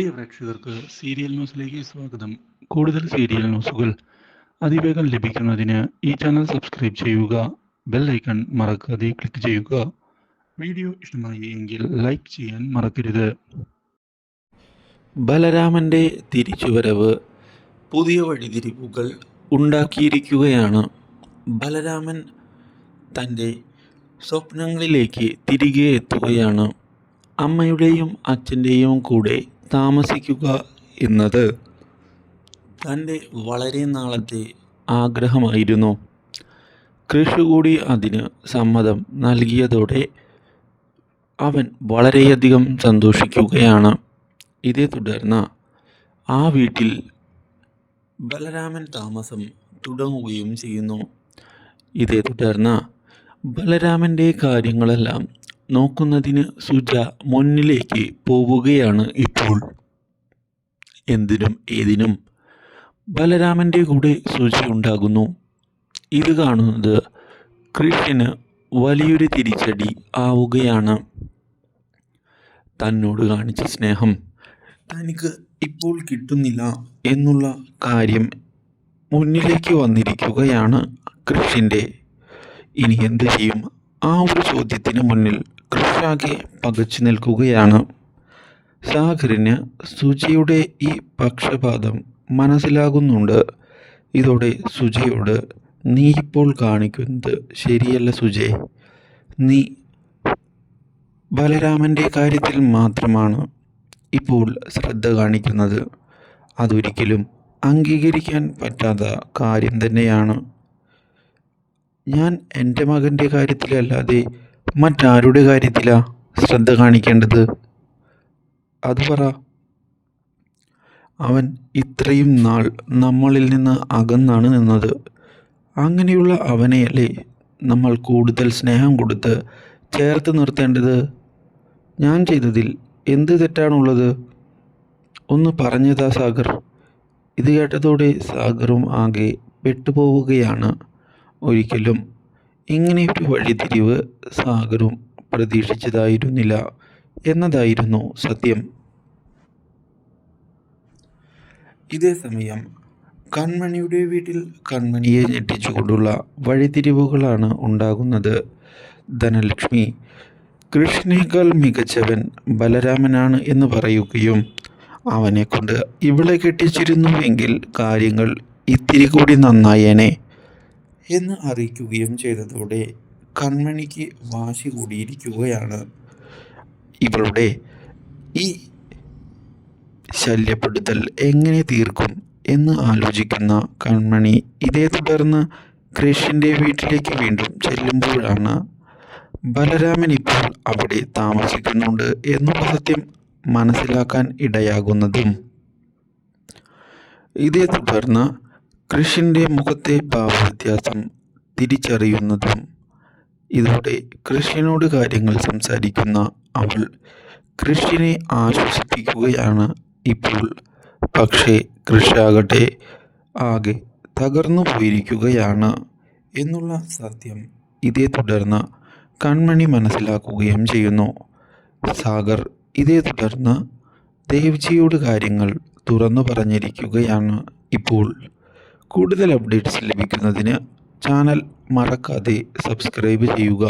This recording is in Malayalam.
പ്രിയ പ്രേക്ഷകർക്ക് സീരിയൽ ന്യൂസിലേക്ക് സ്വാഗതം. കൂടുതൽ സീരിയൽ ന്യൂസുകൾ അതിവേഗം ലഭിക്കുന്നതിന് ഈ ചാനൽ സബ്സ്ക്രൈബ് ചെയ്യുക ബെൽ ഐക്കൺ മറക്കാതെ ക്ലിക്ക് ചെയ്യുക. വീഡിയോ ഇഷ്ടമായി എങ്കിൽ ലൈക്ക് ചെയ്യാൻ മറക്കരുത്. ബലരാമന്റെ തിരിച്ചുവരവ് പുതിയ വഴിതിരിവുകൾ ഉണ്ടാക്കിയിരിക്കുകയാണ്. ബലരാമൻ തന്റെ സ്വപ്നങ്ങളിലേക്ക് തിരികെ എത്തുകയാണ്. അമ്മയുടെയും അച്ഛന്റെയും കൂടെ താമസിക്കുക എന്നത് തന്റെ വളരെ നാളത്തെ ആഗ്രഹമായിരുന്നു. കൃഷി കൂടി അതിന് സമ്മതം നൽകിയതോടെ അവൻ വളരെയധികം സന്തോഷിക്കുകയാണ്. ഇതേ തുടർന്ന് ആ വീട്ടിൽ ബലരാമൻ താമസം തുടങ്ങുകയും ചെയ്യുന്നു. ഇതേ തുടർന്ന് ബലരാമന്റെ കാര്യങ്ങളെല്ലാം നോക്കുന്നതിന് സുജ മുന്നിലേക്ക് പോവുകയാണ് ഇപ്പോൾ. എന്തിനും ഏതിനും ബലരാമന്റെ കൂടെ സുജ ഉണ്ടാകുന്നു. ഇത് കാണുന്നത് കൃഷ്ണന് വലിയൊരു തിരിച്ചടി ആവുകയാണ്. തന്നോട് കാണിച്ച സ്നേഹം തനിക്ക് ഇപ്പോൾ കിട്ടുന്നില്ല എന്നുള്ള കാര്യം മുന്നിലേക്ക് വന്നിരിക്കുകയാണ് കൃഷ്ണന്റെ ഇനി എന്ത് ചെയ്യും? ആ ഒരു ചോദ്യത്തിന് മുന്നിൽ കൃഷാകെ പകച്ചു നിൽക്കുകയാണ്. സാഗറിന് സുജിയുടെ ഈ പക്ഷപാതം മനസ്സിലാകുന്നുണ്ട്. ഇതോടെ സുജയോട് നീ ഇപ്പോൾ കാണിക്കുന്നത് ശരിയല്ല സുജയ് നീ ബലരാമന്റെ കാര്യത്തിൽ മാത്രമാണ് ഇപ്പോൾ ശ്രദ്ധ കാണിക്കുന്നത്. അതൊരിക്കലും അംഗീകരിക്കാൻ പറ്റാത്ത കാര്യം തന്നെയാണ്. ഞാൻ എന്റെ മകന്റെ കാര്യത്തിലല്ലാതെ മറ്റാരുടെ കാര്യത്തിലാ ശ്രദ്ധ കാണിക്കേണ്ടത്? അത് പറ. അവൻ ഇത്രയും നാൾ നമ്മളിൽ നിന്ന് അകന്നാണ് നിന്നത്. അങ്ങനെയുള്ള അവനെയല്ലേ നമ്മൾ കൂടുതൽ സ്നേഹം കൊടുത്ത് ചേർത്ത് നിർത്തേണ്ടത്? ഞാൻ ചെയ്തതിൽ എന്ത് തെറ്റാണുള്ളത്? ഒന്ന് പറഞ്ഞതാ സാഗർ. ഇത് കേട്ടതോടെ സാഗറും ആകെ പെട്ടുപോവുകയാണ്. ഒരിക്കലും ഇങ്ങനെയൊരു വഴിതിരിവ് സാഗറും പ്രതീക്ഷിച്ചതായിരുന്നില്ല എന്നതായിരുന്നു സത്യം. ഇതേ സമയം കൺമണിയുടെ വീട്ടിൽ കൺമണിയെ ഞെട്ടിച്ചുകൊണ്ടുള്ള വഴിതിരിവുകളാണ് ഉണ്ടാകുന്നത്. ധനലക്ഷ്മി കൃഷ്ണേക്കാൾ മികച്ചവൻ ബലരാമനാണ് എന്ന് പറയുകയും അവനെക്കൊണ്ട് ഇവിടെ കെട്ടിച്ചിരുന്നുവെങ്കിൽ കാര്യങ്ങൾ ഇത്തിരി കൂടി നന്നായേനെ. എന്ന് അറിയിക്കുകയും ചെയ്തതോടെ കൺമണിക്ക് വാശി കൂടിയിരിക്കുകയാണ്. ഇവളുടെ ഈ ശല്യപ്പെടുത്തൽ എങ്ങനെ തീർക്കും എന്ന് ആലോചിക്കുന്ന കൺമണി ഇതേ തുടർന്ന് കൃഷിന്റെ വീട്ടിലേക്ക് വീണ്ടും ചെല്ലുമ്പോഴാണ് ബലരാമൻ ഇപ്പോൾ അവിടെ താമസിക്കുന്നുണ്ട് എന്നുള്ള സത്യം മനസ്സിലാക്കാൻ ഇടയാകുന്നതും. ഇതേ തുടർന്ന് കൃഷിന്റെ മുഖത്തെ ഭാവവ്യത്യാസം തിരിച്ചറിയുന്നതും ഇതോടെ കൃഷിനോട് കാര്യങ്ങൾ സംസാരിക്കുന്ന അവൾ കൃഷിനെ ആശ്വസിപ്പിക്കുകയാണ് ഇപ്പോൾ. പക്ഷേ കൃഷിയാകട്ടെ ആകെ തകർന്നു പോയിരിക്കുകയാണ് എന്നുള്ള സത്യം ഇതേ തുടർന്ന് കൺമണി മനസ്സിലാക്കുകയും ചെയ്യുന്നു. സാഗർ ഇതേ തുടർന്ന് ദേവ്ജിയോട് കാര്യങ്ങൾ തുറന്നു പറഞ്ഞിരിക്കുകയാണ് ഇപ്പോൾ. കൂടുതൽ അപ്ഡേറ്റ്സ് ലഭിക്കുന്നതിന് ചാനൽ മറക്കാതെ സബ്സ്ക്രൈബ് ചെയ്യുക.